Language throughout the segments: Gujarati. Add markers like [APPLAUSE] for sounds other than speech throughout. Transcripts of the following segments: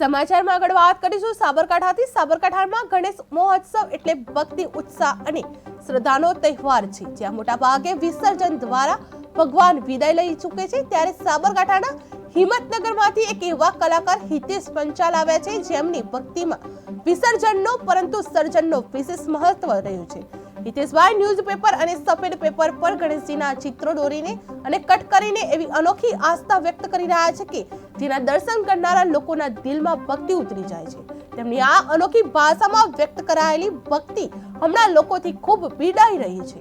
સમાચારમાં આગળ વાત કરીશું. સાબરકાંઠાથી સાબરકાંઠામાં ગણેશ મહોત્સવ એટલે ભક્તિ, ઉત્સાહ અને શ્રદ્ધાનો તહેવાર છે. જ્યાં મોટા ભાગે વિસર્જન દ્વારા ભગવાન વિદાય લઈ ચૂકે છે. ત્યારે સાબરકાંઠાના હિંમતનગરમાંથી એક એવા કલાકાર હિતેશ પંચાલ આવ્યા છે. જેમની ભક્તિમાં વિસર્જનનો, પરંતુ સર્જનનો વિશેષ મહત્વ રહ્યું છે. હિતેશભાઈ, ન્યૂઝપેપર અને સફેદ પેપર પર ગણેશજીના ચિત્રો દોરીને અને કટ કરીને એવી અનોખી આસ્થા વ્યક્ત કરી રહ્યા છે કે જેના દર્શન કરનારા લોકોના દિલમાં ભક્તિ ઉતરી જાય છે. તેમની આ અનોખી ભાષામાં વ્યક્ત કરાયેલી ભક્તિ હમણાં લોકોથી ખૂબ પીડાઈ રહી છે.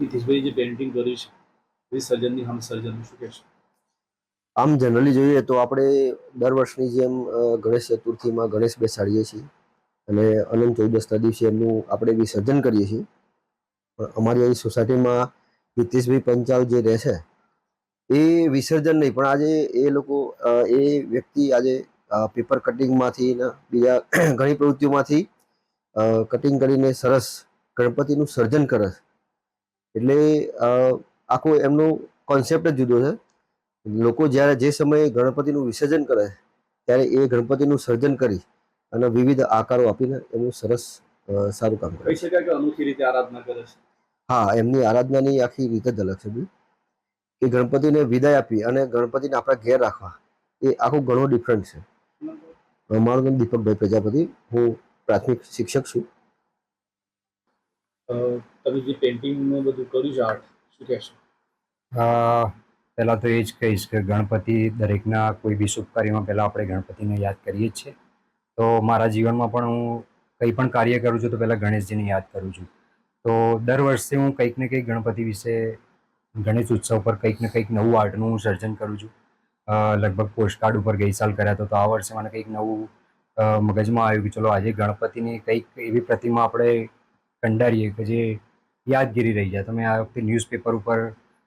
નીતિશભાઈ જે પેઇન્ટિંગ કર્યું છે વિસર્જનની હમ સર્જન શું કહેશો? આમ જનરલી જોઈએ તો આપણે દર વર્ષની જેમ ગણેશ ચતુર્થીમાં ગણેશ બેસાડીએ છીએ અને અનંત ચૌદસના દિવસે એમનું આપણે વિસર્જન કરીએ છીએ. પણ અમારી અહીં સોસાયટીમાં નીતિશભાઈ પંચાલ જે રહે છે એ વિસર્જન નહીં પણ આજે એ લોકો એ વ્યક્તિ આજે પેપર કટિંગમાંથી બીજા [CLEARS THROAT] ઘણી પ્રવૃત્તિઓમાંથી કટિંગ કરીને સરસ ગણપતિનું સર્જન કરે છે. એટલે આખો એમનો કોન્સેપ્ટ જ જુદો છે. લોકો જ્યારે જે સમયે ગણપતિનું વિસર્જન કરે ત્યારે એ ગણપતિનું સર્જન કરી અને વિવિધ આકારો આપીને એમનું સરસ સારું કામ કરે છે? હા એમની આરાધનાની આખી રીત જ અલગ છે. કે ગણપતિને વિદાય આપી અને ગણપતિને આપણા ઘેર રાખવા. એ આખું ઘણો ડિફરન્ટ છે. મારું નામ દીપકભાઈ પ્રજાપતિ. હું પ્રાથમિક શિક્ષક છું. અ, તમે જે પેઇન્ટિંગનું બધું કર્યું છે આર્ટ શું કહેશો? પહેલાં તો એ જ કહીશ કે ગણપતિ દરેકના કોઈ બી શુભ કાર્યમાં પહેલાં આપણે ગણપતિને યાદ કરીએ જ છીએ. તો મારા જીવનમાં પણ હું કંઈ પણ કાર્ય કરું છું તો પહેલાં ગણેશજીને યાદ કરું છું. તો દર વર્ષે હું કંઈક ને કંઈક ગણપતિ વિશે ગણેશ ઉત્સવ પર કંઈક ને કંઈક નવું આર્ટનું હું સર્જન કરું છું. લગભગ પોસ્ટકાર્ડ ઉપર ગઈ સાલ કર્યા હતો તો આ વર્ષે મને કંઈક નવું મગજમાં આવ્યું કે ચલો આજે ગણપતિની કંઈક એવી પ્રતિમા આપણે કંડારીએ કે જે યાદગીરી રહી જાય. તો મેં આ વખતે ન્યૂઝપેપર ઉપર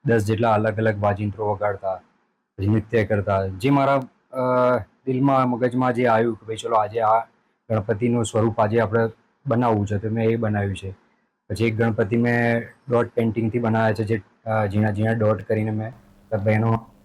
દસ જેટલા અલગ અલગ વાજિંત્રો વગાડતા, પછી નૃત્ય કરતા, જે મારા દિલમાં, મગજમાં જે આવ્યું કે ભાઈ ચલો આજે આ ગણપતિનું સ્વરૂપ આજે આપણે બનાવવું છે, તો મેં એ બનાવ્યું છે. પછી એક ગણપતિ મેં ડોટ પેઇન્ટિંગથી બનાવ્યા છે, જે ઝીણા ઝીણા ડોટ કરીને મેં બહેનો